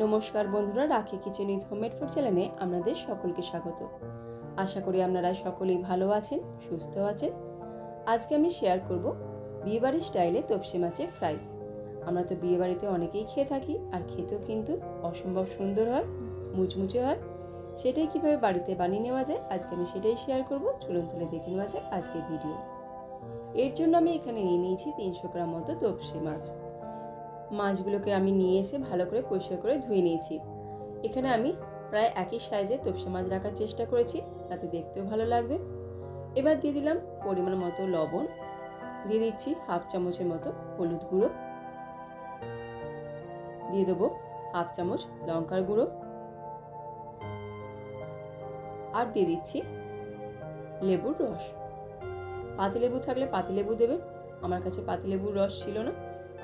নমস্কার বন্ধুরা, রাখি কিচেন উইথ হোমমেড ফুড চ্যানেলে আপনাদের সকলকে স্বাগত। আশা করি আপনারা সকলেই ভালো আছেন, সুস্থ আছেন। আজকে আমি শেয়ার করব বিয়েবাড়ির স্টাইলে তপসি মাছের ফ্রাই আমরা তো বিয়েবাড়িতে অনেকেই খেয়ে থাকি আর খেতেও কিন্তু অসম্ভব সুন্দর হয়, মুচমুচে হয়। সেটাই কীভাবে বাড়িতে বানিয়ে নেওয়া যায়, আজকে আমি সেটাই শেয়ার করব। চলুন তাহলে দেখে নেওয়া যায় আজকের ভিডিও এর জন্য আমি এখানে নিয়ে নিয়েছি তিনশো গ্রাম মতো তপসি মাছ। মাছগুলোকে আমি নিয়ে এসে ভালো করে পরিষ্কার করে ধুয়ে নিয়েছি। এখানে আমি প্রায় একই সাইজে তপসে মাছ রাখার চেষ্টা করেছি, তাতে দেখতেও ভালো লাগবে। এবার দিয়ে দিলাম পরিমাণ মতো লবণ। দিয়ে দিচ্ছি হাফ চামচের মতো হলুদ গুঁড়ো। দিয়ে দেবো হাফ চামচ লঙ্কার গুঁড়ো। আর দিয়ে দিচ্ছি লেবুর রস। পাতিলেবু থাকলে পাতিলেবু দেবেন, আমার কাছে পাতিলেবুর রস ছিল না।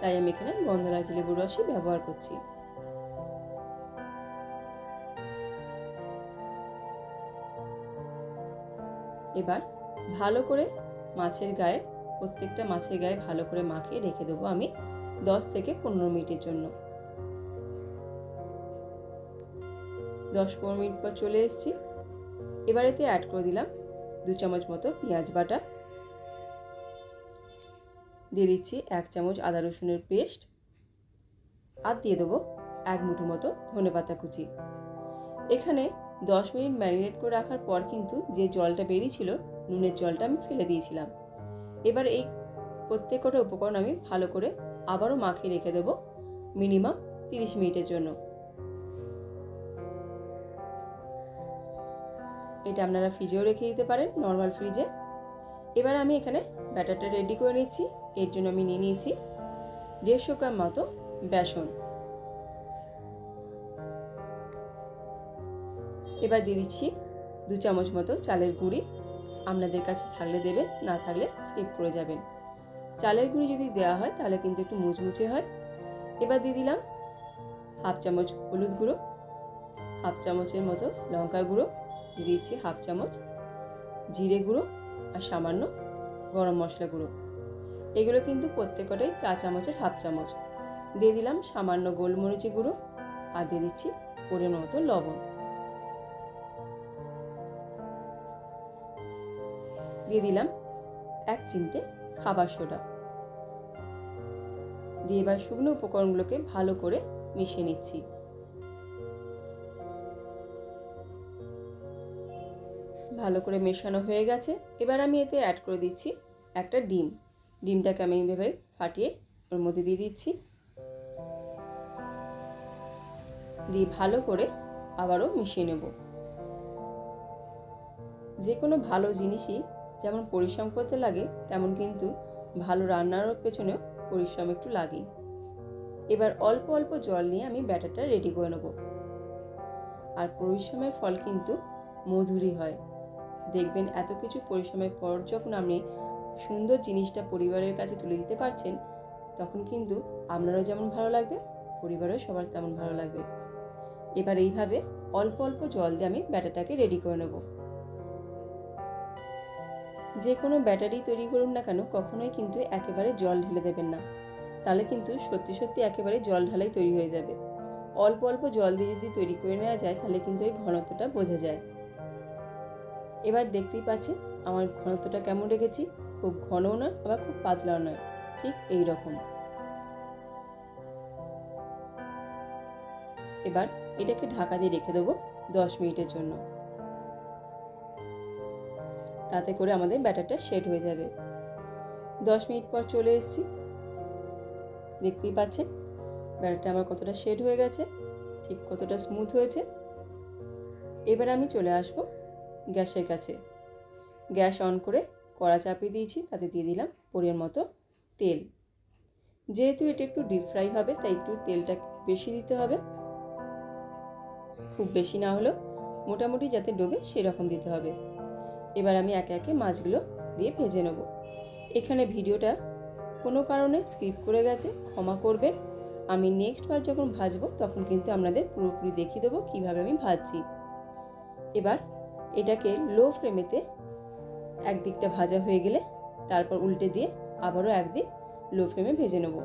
তাই আমি এখানে গন্ধরাজ লেবুর রসই ব্যবহার করছি। এবার ভালো করে মাছের গায়ে, প্রত্যেকটা মাছের গায়ে ভালো করে মাখিয়ে রেখে দেবো আমি দশ থেকে পনেরো মিনিটের জন্য। দশ পনেরো মিনিট পর চলে এসেছি। এবার এতে অ্যাড করে দিলাম দু চামচ মতো পেঁয়াজ বাটা। দিয়ে দিচ্ছি এক চামচ আদা রসুনের পেস্ট। আর দিয়ে দেবো এক মুঠো মতো ধনে পাতা কুচি। এখানে দশ মিনিট ম্যারিনেট করে রাখার পর কিন্তু যে জলটা বেরিয়েছিল, নুনের জলটা আমি ফেলে দিয়েছিলাম। এবার এই প্রত্যেক কটা উপকরণ আমি ভালো করে আবারও মাখিয়ে রেখে দেবো মিনিমাম তিরিশ মিনিটের জন্য। এটা আপনারা ফ্রিজেও রেখে দিতে পারেন, নর্মাল ফ্রিজে। এবার আমি এখানে ব্যাটারটা রেডি করে নিচ্ছি। এর জন্য আমি নিয়ে নিয়েছি দেড়শো গ্রাম মতো বেসন। এবার দিয়ে দিচ্ছি দু চামচ মতো চালের গুঁড়ি। আপনাদের কাছে থাকলে দেবেন, না থাকলে স্কিপ করে যাবেন। চালের গুঁড়ি যদি দেওয়া হয়, তাহলে কিন্তু একটু মুচমুচে হয়। এবার দিয়ে দিলাম হাফ চামচ হলুদ গুঁড়ো, হাফ চামচের মতো লঙ্কার গুঁড়ো। দিয়ে দিচ্ছি হাফ চামচ জিরে গুঁড়ো। আর সামান্য গরম মশলা গুঁড়ো। এগুলো কিন্তু প্রত্যেকটাই চা চামচের হাফ চামচ। দিয়ে দিলাম সামান্য গোলমরিচি গুঁড়ো আর দিয়ে দিচ্ছি পরিমাণ মতো লবণ। দিয়ে দিলাম এক চিমটে খাবার সোডা। দিয়ে এবার শুকনো উপকরণগুলোকে ভালো করে মিশিয়ে নিচ্ছি। ভালো করে মেশানো হয়ে গেছে। এবার আমি এতে অ্যাড করে দিচ্ছি একটা ডিম। ডিমটাকে আমি এইভাবে ফাটিয়ে ওর মধ্যে দিয়ে দিচ্ছি। দিয়ে ভালো করে আবারও মিশিয়ে নেব। যে কোনো ভালো জিনিসই যেমন পরিশ্রম করতে লাগে, তেমন কিন্তু ভালো রান্নার পেছনেও পরিশ্রম একটু লাগে এবার অল্প অল্প জল নিয়ে আমি ব্যাটারটা রেডি করে নেব। আর পরিশ্রমের ফল কিন্তু মধুরই হয়। দেখবেন এত কিছু পরিশ্রমের পর যখন আপনি সুন্দর জিনিসটা পরিবারের কাছে তুলে দিতে পারছেন, তখন কিন্তু আপনারও যেমন ভালো লাগবে পরিবারও সবার তেমন ভালো লাগবে। এবার এইভাবে অল্প অল্প জল দিয়ে আমি ব্যাটারটাকে রেডি করে নেব। যে কোনো ব্যাটারি তৈরি করুন না কেন, কখনোই কিন্তু একেবারে জল ঢেলে দেবেন না। তাহলে কিন্তু সত্যি সত্যি একেবারে জল ঢালাই তৈরি হয়ে যাবে। অল্প অল্প জল দিয়ে যদি তৈরি করে নেওয়া যায়, তাহলে কিন্তু এই ঘনত্বটা বোঝা যায়। এবার দেখতেই পাচ্ছেন আমার ঘনত্বটা কেমন রেখেছি। খুব ঘনও নয়, আবার খুব পাতলাও নয়। ঠিক এই রকম এবার এটাকে ঢাকা দিয়ে রেখে দেবো দশ মিনিটের জন্য। তাতে করে আমাদের ব্যাটারটা সেট হয়ে যাবে। দশ মিনিট পর চলে এসেছি। দেখতেই পাচ্ছেন, ব্যাটারটা আমার কতটা সেট হয়ে গেছে, ঠিক কতটা স্মুথ হয়েছে। এবার আমি চলে আসব গ্যাসের কাছে। গ্যাস অন করে কড়া চাপিয়ে দিয়েছি, তাতে দিয়ে দিলাম পরিমাণ মতো তেল। যেহেতু এটা একটু ডিপ ফ্রাই হবে, তাই একটু তেলটা বেশি দিতে হবে। খুব বেশি না হলেও মোটামুটি যাতে ডোবে সেরকম দিতে হবে। এবার আমি একে একে মাছগুলো দিয়ে ভেজে নেব। এখানে ভিডিওটা কোনো কারণে স্কিপ করে গেছে, ক্ষমা করবেন। আমি নেক্সট বার যখন ভাজবো, তখন কিন্তু আপনাদের পুরোপুরি দেখিয়ে দেবো কীভাবে আমি ভাজছি। এবার এটাকে লো ফ্লেমেতে একদিকটা ভাজা হয়ে গেলে তারপর উল্টে দিয়ে আবারও একদিক লো ফ্লেমে ভেজে নেব।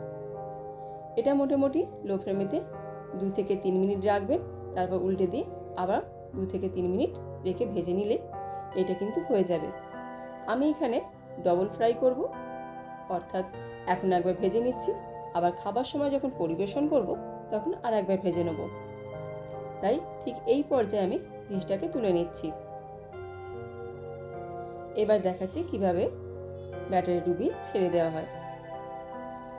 এটা মোটামুটি লো ফ্লেমেতে দু থেকে তিন মিনিট রাখবেন, তারপর উল্টে দিয়ে আবার দু থেকে তিন মিনিট রেখে ভেজে নিলে এটা কিন্তু হয়ে যাবে। আমি এখানে ডবল ফ্রাই করব, অর্থাৎ এখন একবার ভেজে নিচ্ছি, আবার খাবার সময় যখন পরিবেশন করব, তখন আর একবার ভেজে নেব। তাই ঠিক এই পর্যায়ে আমি জিনিসটাকে তুলে নিচ্ছি। এবার দেখাচ্ছি কীভাবে ব্যাটারে ডুবিয়ে ছেড়ে দেওয়া হয়।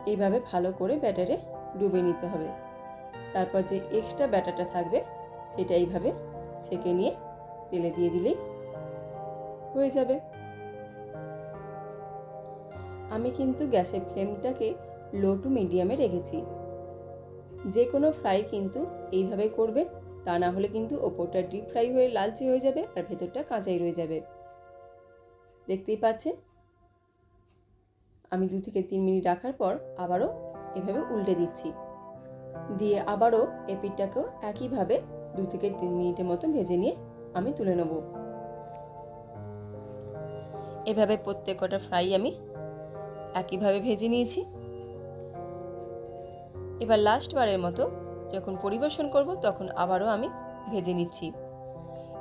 এইভাবে ভালো করে ব্যাটারে ডুবে নিতে হবে। তারপর যে এক্সট্রা ব্যাটারটা থাকবে, সেটা এইভাবে সেকে নিয়ে তেলে দিয়ে দিলেই হয়ে যাবে। আমি কিন্তু গ্যাসের ফ্লেমটাকে লো টু মিডিয়ামে রেখেছি। যে কোনো ফ্রাই কিন্তু এইভাবে করবেন, তা না হলে কিন্তু ওপরটা ডিপ ফ্রাই হয়ে লালচে হয়ে যাবে আর ভেতরটা কাঁচাই রয়ে যাবে। দেখতেই পাচ্ছেন? আমি দু থেকে তিন মিনিট রাখার পর আবারও এভাবে উল্টে দিচ্ছি। দিয়ে আবারও এপিটটাকেও একইভাবে দু থেকে তিন মিনিটের মতো ভেজে নিয়ে আমি তুলে নেব। এভাবে প্রত্যেক কটা ফ্রাই আমি একইভাবে ভেজে নিয়েছি। এবার লাস্ট বারের মতো যখন পরিবেশন করব তখন আবারও আমি ভেজে নিচ্ছি।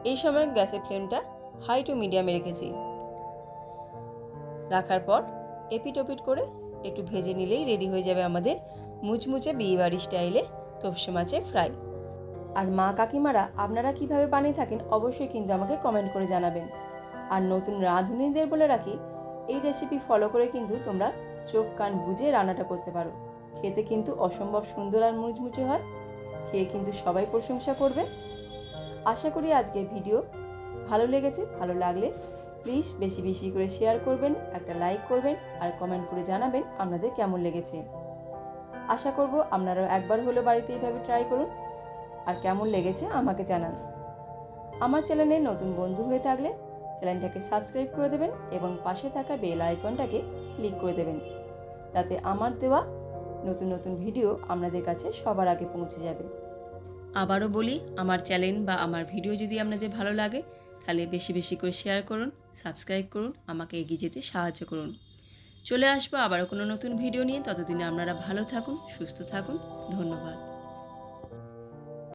এই সময় গ্যাসের ফ্লেমটা হাই টু মিডিয়ামে রেখেছি। রাখার পর এপিট ওপিট করে একটু ভেজে নিলেই রেডি হয়ে যাবে আমাদের মুচমুচে বিয়েবাড়ি স্টাইলে তপসে মাছের ফ্রাই। আর মা কাকিমারা আপনারা কীভাবে বানিয়ে থাকেন অবশ্যই কিন্তু আমাকে কমেন্ট করে জানাবেন। আর নতুন রাঁধুনিদের বলে রাখি, এই রেসিপি ফলো করে কিন্তু তোমরা চোখ কান বুঝে রান্নাটা করতে পারো। খেতে কিন্তু অসম্ভব সুন্দর আর মুচমুচে হয়। খেয়ে কিন্তু সবাই প্রশংসা করবে। আশা করি আজকের ভিডিও ভালো লেগেছে, ভালো লাগলে প্লিজ বেশি বেশি করে শেয়ার করবেন, একটা লাইক করবেন আর কমেন্ট করে জানাবেন আপনাদের কেমন লেগেছে। আশা করব আপনারাও একবার হলো বাড়িতে এইভাবে ট্রাই করুন আর কেমন লেগেছে আমাকে জানান। আমার চ্যানেলে নতুন বন্ধু হয়ে থাকলে চ্যানেলটাকে সাবস্ক্রাইব করে দেবেন এবং পাশে থাকা বেল আইকনটাকে ক্লিক করে দেবেন তাতে আমার দেওয়া নতুন নতুন ভিডিও আপনাদের কাছে সবার আগে পৌঁছে যাবে। আবারও বলি, আমার চ্যানেল বা আমার ভিডিও যদি আপনাদের ভালো লাগে, তাহলে বেশি বেশি করে শেয়ার করুন, সাবস্ক্রাইব করুন, আমাকে এগিয়ে যেতে সাহায্য করুন। চলে আসব আবারও কোনো নতুন ভিডিও নিয়ে, ততদিনে আপনারা ভালো থাকুন, সুস্থ থাকুন, ধন্যবাদ।